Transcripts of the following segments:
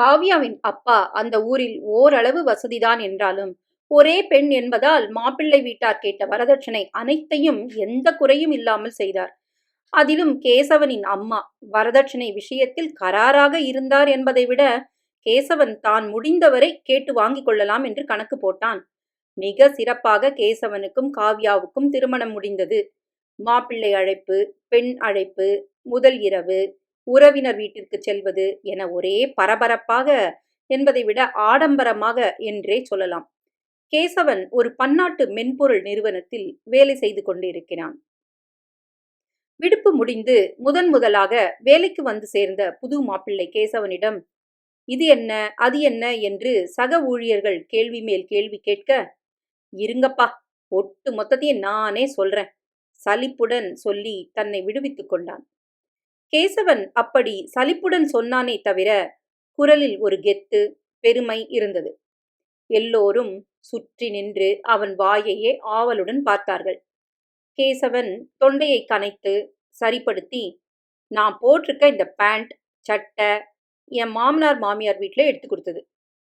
காவ்யாவின் அப்பா அந்த ஊரில் ஓரளவு வசதிதான் என்றாலும் ஒரே பெண் என்பதால் மாப்பிள்ளை வீட்டார் கேட்ட வரதட்சணை அனைத்தையும் எந்த குறையும் இல்லாமல் செய்தார். அதிலும் கேசவனின் அம்மா வரதட்சணை விஷயத்தில் கராராக இருந்தார் என்பதை விட கேசவன் தான் முடிந்தவரை கேட்டு வாங்கிக் கொள்ளலாம் என்று கணக்கு போட்டான். மிக சிறப்பாக கேசவனுக்கும் காவ்யாவுக்கும் திருமணம் முடிந்தது. மாப்பிள்ளை அழைப்பு பெண் அழைப்பு முதல் இரவு உறவினர் வீட்டிற்கு செல்வது என ஒரே பரபரப்பாக என்பதை விட ஆடம்பரமாக என்றே சொல்லலாம். கேசவன் ஒரு பன்னாட்டு மென்பொருள் நிறுவனத்தில் வேலை செய்து கொண்டிருக்கிறான். விடுப்பு முடிந்து முதன் முதலாக வேலைக்கு வந்து சேர்ந்த புது மாப்பிள்ளை கேசவனிடம் இது என்ன அது என்ன? என்று சக ஊழியர்கள் கேள்வி மேல் கேள்வி கேட்க இருங்கப்பா ஒட்டு மொத்தத்தையும் நானே சொல்றேன் சலிப்புடன் சொல்லி தன்னை விடுவித்துக் கொண்டான். கேசவன் அப்படி சலிப்புடன் சொன்னானே தவிர குரலில் ஒரு கெத்து பெருமை இருந்தது. எல்லோரும் சுற்றி நின்று அவன் வாயையே ஆவலுடன் பார்த்தார்கள். கேசவன் தொண்டையை கனைத்து சரிப்படுத்தி நான் போட்டிருக்க இந்த பேண்ட் சட்டை என் மாமனார் மாமியார் வீட்டில் எடுத்து கொடுத்தது.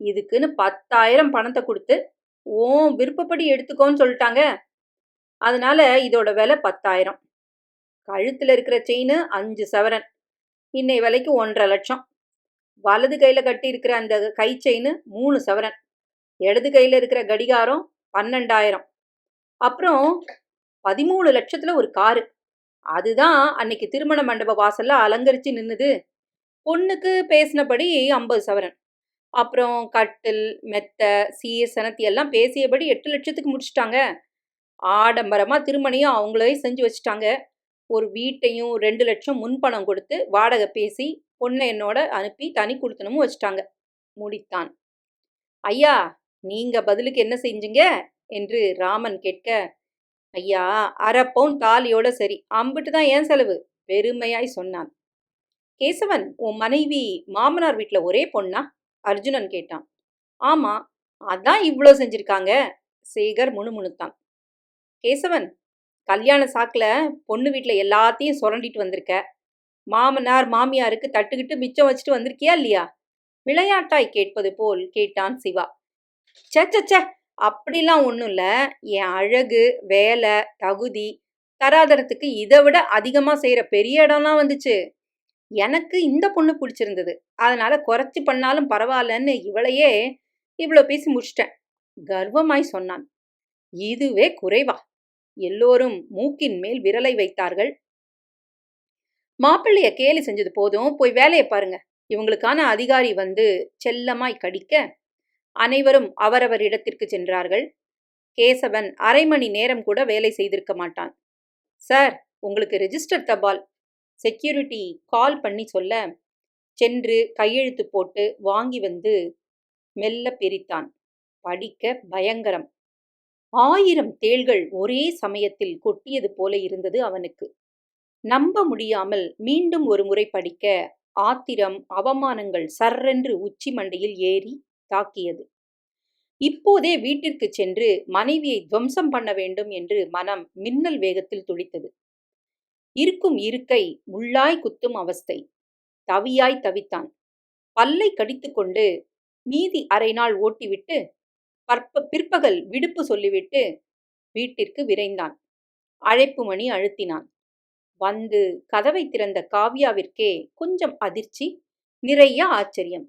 இதுக்குன்னு பத்தாயிரம் பணத்தை கொடுத்து ஓ விருப்பப்படி எடுத்துக்கோன்னு சொல்லிட்டாங்க. அதனால இதோட விலை பத்தாயிரம். கழுத்தில் இருக்கிற செயின் அஞ்சு சவரன் இன்னை விலைக்கு ஒன்றரை லட்சம். வலது கையில் கட்டி இருக்கிற அந்த கை செயின் மூணு சவரன் இடது கையில் இருக்கிற கடிகாரம் பன்னெண்டாயிரம். அப்புறம் பதிமூணு லட்சத்தில் ஒரு காரு. அதுதான் அன்னைக்கு திருமண மண்டப வாசல்ல அலங்கரித்து நின்னுது. பொண்ணுக்கு பேசினபடி ஐம்பது சவரன் அப்புறம் கட்டில் மெத்த சீர் சனத்தி எல்லாம் பேசியபடி எட்டு லட்சத்துக்கு முடிச்சிட்டாங்க. ஆடம்பரமாக திருமணியும் அவங்களே செஞ்சு வச்சுட்டாங்க. ஒரு வீட்டையும் ரெண்டு லட்சம் முன்பணம் கொடுத்து வாடகை பேசி பொண்ணை என்னோட அனுப்பி தனி கொடுத்தனமும் வச்சுட்டாங்க. முடித்தான். ஐயா நீங்க பதிலுக்கு என்ன செஞ்சீங்க? என்று ராமன் கேட்க ஐயா அரை பவுன் தாலியோட சரி அம்பிட்டு தான் ஏன் செலவு? பெருமையாய் சொன்னான். கேசவன் உன் மனைவி மாமனார் வீட்டில் ஒரே பொண்ணா? அர்ஜுனன் கேட்டான். ஆமா அதான் இவ்வளோ செஞ்சிருக்காங்க. சேகர் முணுமுணுத்தான். கேசவன் கல்யாண சாக்கில் பொண்ணு வீட்டில் எல்லாத்தையும் சுரண்டிட்டு வந்திருக்க. மாமனார் மாமியாருக்கு தட்டுக்கிட்டு மிச்சம் வச்சுட்டு வந்திருக்கியா இல்லையா? விளையாட்டாய் கேட்பது போல் கேட்டான் சிவா. சே அப்படிலாம் ஒன்றும் இல்லை. என் அழகு வேலை தகுதி தராதரத்துக்கு இதை விட அதிகமாக செய்கிற பெரிய இடம்லாம் வந்துச்சு. எனக்கு இந்த பொண்ணு பிடிச்சிருந்தது. அதனால குறைச்சி பண்ணாலும் பரவாயில்லன்னு இவளையே இவ்வளோ பேசி முடிச்சிட்டேன். கர்வமாய் சொன்னான். இதுவே குறைவா? எல்லோரும் மூக்கின் மேல் விரலை வைத்தார்கள். மாப்பிள்ளைய கேலி செஞ்சது போதும். போய் வேலையை பாருங்க. இவங்களுக்கான அதிகாரி வந்து செல்லமாய் கடிக்க அனைவரும் அவரவர் இடத்திற்கு சென்றார்கள். கேசவன் அரை மணி நேரம் கூட வேலை செய்திருக்க மாட்டான். சார் உங்களுக்கு ரெஜிஸ்டர் தபால் செக்யூரிட்டி கால் பண்ணி சொல்ல. சென்று கையெழுத்து போட்டு வாங்கி வந்து மெல்ல பிரித்தான். படிக்க பயங்கரம். ஆயிரம் தேள்கள் ஒரே சமயத்தில் கொட்டியது போல இருந்தது அவனுக்கு. நம்ப முடியாமல் மீண்டும் ஒரு முறை படிக்க ஆத்திரம் அவமானங்கள் சர்ரென்று உச்சி மண்டையில் ஏறி தாக்கியது. இப்போதே வீட்டிற்கு சென்று மனைவியை துவம்சம் பண்ண வேண்டும் என்று மனம் மின்னல் வேகத்தில் துடித்தது. இருக்கும் இருக்கை முள்ளாய் குத்தும் அவஸ்தை. தவியாய் தவித்தான். பல்லை கடித்துக்கொண்டு மீதி அரை நாள் ஓட்டிவிட்டு பற்ப பிற்பகல் விடுப்பு சொல்லிவிட்டு வீட்டிற்கு விரைந்தான். அழைப்பு மணி அழுத்தினான். வந்து கதவை திறந்த காவ்யாவிற்கே கொஞ்சம் அதிர்ச்சி நிறைய ஆச்சரியம்.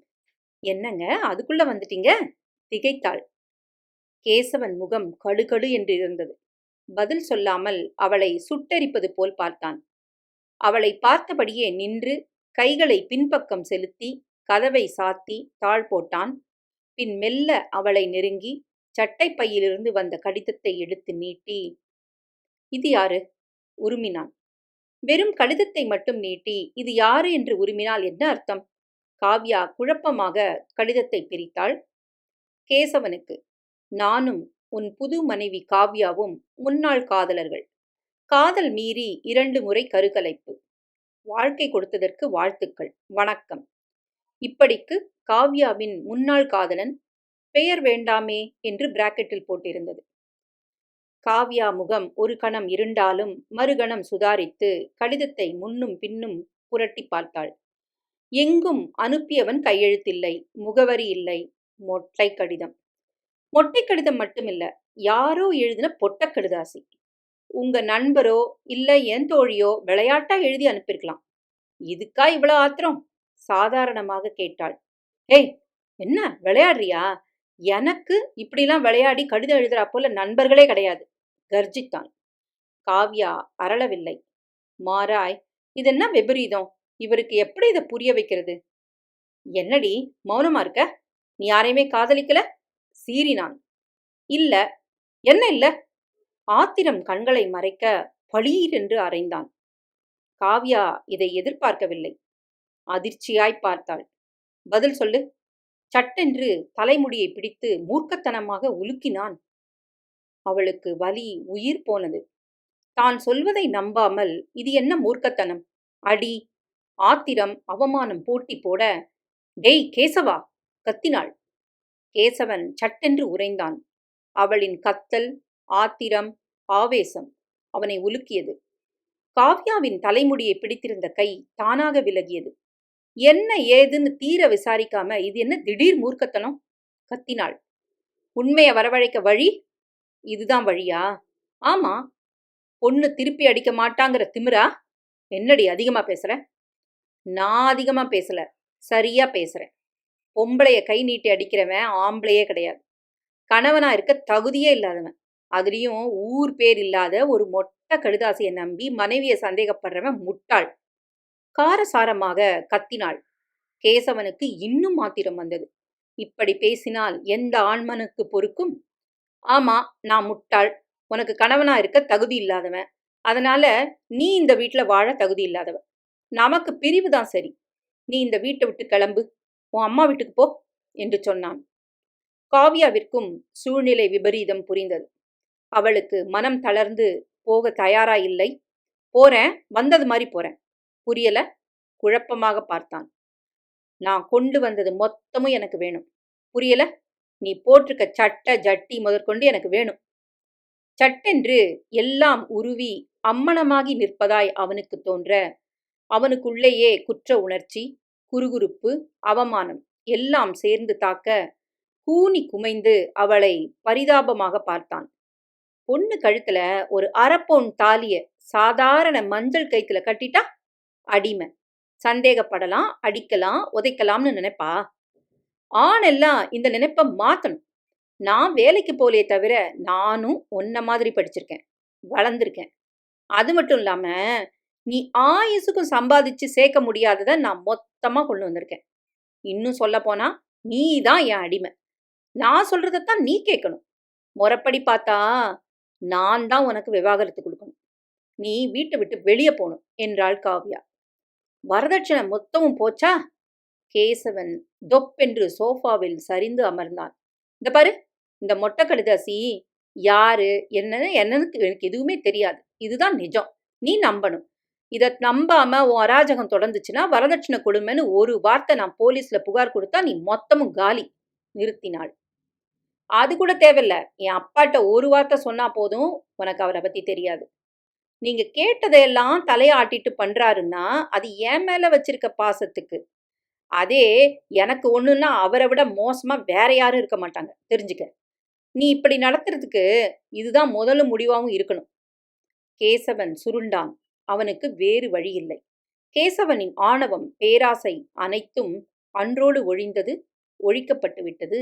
என்னங்க? அதுக்குள்ள வந்துட்டீங்க? திகைத்தாள். கேசவன் முகம் கடுகடு என்று இருந்தது பதில் சொல்லாமல் அவளை சுட்டெரிப்பது போல் பார்த்தான். அவளை பார்த்தபடியே நின்று கைகளை பின்பக்கம் செலுத்தி கதவை சாத்தி தாழ் போட்டான். பின் மெல்ல அவளை நெருங்கி சட்டைப்பையிலிருந்து வந்த கடிதத்தை எடுத்து நீட்டி இது யாரு? உருமினான். வெறும் கடிதத்தை மட்டும் நீட்டி இது யாரு? என்று உருமினால் என்ன அர்த்தம்? காவ்யா குழப்பமாக கடிதத்தை பிரித்தாள். கேசவனுக்கு. நானும் உன் புது மனைவி காவ்யாவும் முன்னாள் காதலர்கள். காதல் மீறி இரண்டு முறை கருகலைப்பு. வாழ்க்கை கொடுத்ததற்கு வாழ்த்துக்கள். வணக்கம். இப்படிக்கு காவ்யாவின் முன்னாள் காதலன் பெயர் வேண்டாமே என்று பிராக்கெட்டில் போட்டிருந்தது. காவ்யா முகம் ஒரு கணம் இருண்டாலும் மறுகணம் சுதாரித்து கடிதத்தை முன்னும் பின்னும் புரட்டி பார்த்தாள். எங்கும் அனுப்பியவன் கையெழுத்தில்லை முகவரி இல்லை மொட்டை கடிதம். மொட்டை கடிதம் மட்டுமில்ல யாரோ எழுதின பொட்ட கடிதாசி. உங்க நண்பரோ இல்ல என் தோழியோ விளையாட்டா எழுதி அனுப்பியிருக்கலாம் இதுக்கா இவ்வளவு ஆத்திரம்? சாதாரணமாக கேட்டாள். ஏய் என்ன விளையாடுறியா? எனக்கு இப்படிலாம் விளையாடி கடிதம் எழுதுறா போல நண்பர்களே கிடையாது கர்ஜித்தான் காவ்யா அரளவில்லை மாறாய் இதென்ன விபரீதம்? இவருக்கு எப்படி இதை புரிய வைக்கிறது? என்னடி மௌனமா இருக்க? நீ யாரையுமே காதலிக்கல? சீறினான். இல்ல என்ன இல்ல? ஆத்திரம் கண்களை மறைக்க பளீரென்று அறைந்தான். காவ்யா இதை எதிர்பார்க்கவில்லை. அதிர்ச்சியாய் பார்த்தாள். பதில் சொல்லு. சட்டென்று தலைமுடியை பிடித்து மூர்க்கத்தனமாக உலுக்கினான். அவளுக்கு வலி உயிர் போனது. தான் சொல்வதை நம்பாமல் இது என்ன மூர்க்கத்தனம்? அடி ஆத்திரம் அவமானம் போட்டி போட டேய் கேசவா! கத்தினாள். கேசவன் சட்டென்று உறைந்தான். அவளின் கத்தல் ஆத்திரம் ஆவேசம் அவனை உலுக்கியது. காவ்யாவின் தலைமுடியை பிடித்திருந்த கை தானாக விலகியது. என்ன ஏதுன்னு தீர விசாரிக்காம இது என்ன திடீர் மூர்க்கத்தனம்? கத்தினாள். உண்மையை வரவழைக்க வழி? இதுதான் வழியா? ஆமா. பொண்ணு திருப்பி அடிக்க மாட்டாங்கிற திமிரா? என்னடி அதிகமா பேசுற? நான் அதிகமா பேசல. சரியா பேசுறேன். பொம்பளைய கை நீட்டி அடிக்கிறவன் ஆம்பளையே கிடையாது. கணவனா இருக்க தகுதியே இல்லாதவன். அதுலயும் ஊர் பேர் இல்லாத ஒரு மொட்டை கடுதாசியை நம்பி மனைவியை சந்தேகப்படுறவன் முட்டாள். காரசாரமாக கத்தினாள். கேசவனுக்கு இன்னும் ஆத்திரம் வந்தது. இப்படி பேசினால் எந்த ஆண்மனுக்கு பொறுக்கும்? ஆமா நான் முட்டாள். உனக்கு கணவனா இருக்க தகுதி இல்லாதவன். அதனால நீ இந்த வீட்டுல வாழ தகுதி இல்லாதவன். நமக்கு பிரிவு தான் சரி. நீ இந்த வீட்டை விட்டு கிளம்பு. உன் அம்மா வீட்டுக்கு போ என்று சொன்னான். காவ்யாவிற்கும் சூழ்நிலை விபரீதம் புரிந்தது. அவளுக்கு மனம் தளர்ந்து போக தயாரா இல்லை. போறேன் வந்தது மாதிரி போறேன். புரியல. குழப்பமாக பார்த்தான். நான் கொண்டு வந்தது மொத்தமும் எனக்கு வேணும். புரியல? நீ போட்டிருக்க சட்ட ஜட்டி முதற்கொண்டு எனக்கு வேணும். சட்டென்று எல்லாம் உருவி அம்மணமாகி நிற்பதாய் அவனுக்கு தோன்ற அவனுக்குள்ளேயே குற்ற உணர்ச்சி குறுகுறுப்பு அவமானம் எல்லாம் சேர்ந்து தாக்க கூனி குமைந்து அவளை பரிதாபமாக பார்த்தான். பொண்ணு கழுத்துல ஒரு அரப்பொன் தாலிய சாதாரண மஞ்சள் கைத்துல கட்டிட்டா அடிமை. சந்தேகப்படலாம் அடிக்கலாம் உதைக்கலாம்னு நினைப்பா? ஆணெல்லாம் இந்த நினைப்ப மாத்தணும். நான் வேலைக்கு போலே தவிர நானும் உன்ன மாதிரி படிச்சிருக்கேன் வளர்ந்துருக்கேன். அது மட்டும் இல்லாம நீ ஆயுசுக்கும் சம்பாதிச்சு சேர்க்க முடியாததை நான் மொத்தமா கொண்டு வந்திருக்கேன். இன்னும் சொல்ல போனா நீ தான் என் அடிமை. நான் சொல்றதைத்தான் நீ கேட்கணும். முறைப்படி பார்த்தா நான் தான் உனக்கு விவாகரத்து கொடுக்கணும். நீ வீட்டை விட்டு வெளியே போகணும் என்றாள் காவ்யா. வரதட்சணை மொத்தமும் போச்சா? கேசவன் தொப்பென்று சோஃபாவில் சரிந்து அமர்ந்தான். இந்த பாரு இந்த மொட்டை கடுதாசி யாரு என்னன்னு என்னன்னு எனக்கு எதுவுமே தெரியாது. இதுதான் நிஜம். நீ நம்பணும். இதை நம்பாம உன் அராஜகம் தொடர்ந்துச்சுன்னா வரதட்சணை கொடுமைன்னு ஒரு வார்த்தை நான் போலீஸ்ல புகார் கொடுத்தா நீ மொத்தமும் காலி நிறுத்தினாள். அது கூட தேவையில்ல. என் அப்பாட்ட ஒரு வார்த்தை சொன்னா போதும் உனக்கு அவரை பத்தி தெரியாது. நீங்க கேட்டதையெல்லாம் தலையாட்டிட்டு பண்றாருன்னா அது என் மேல வச்சிருக்க பாசத்துக்கு. அதே எனக்கு ஒண்ணுன்னா அவரை விட மோசமா வேற யாரும் இருக்க மாட்டாங்க. தெரிஞ்சுக்க. நீ இப்படி நடத்துறதுக்கு இதுதான் முதல்ல முடிவாகவும் இருக்கணும். கேசவன் சுருண்டான். அவனுக்கு வேறு வழி இல்லை. கேசவனின் ஆணவம் பேராசை அனைத்தும் அன்றோடு ஒழிந்தது ஒழிக்கப்பட்டு விட்டது.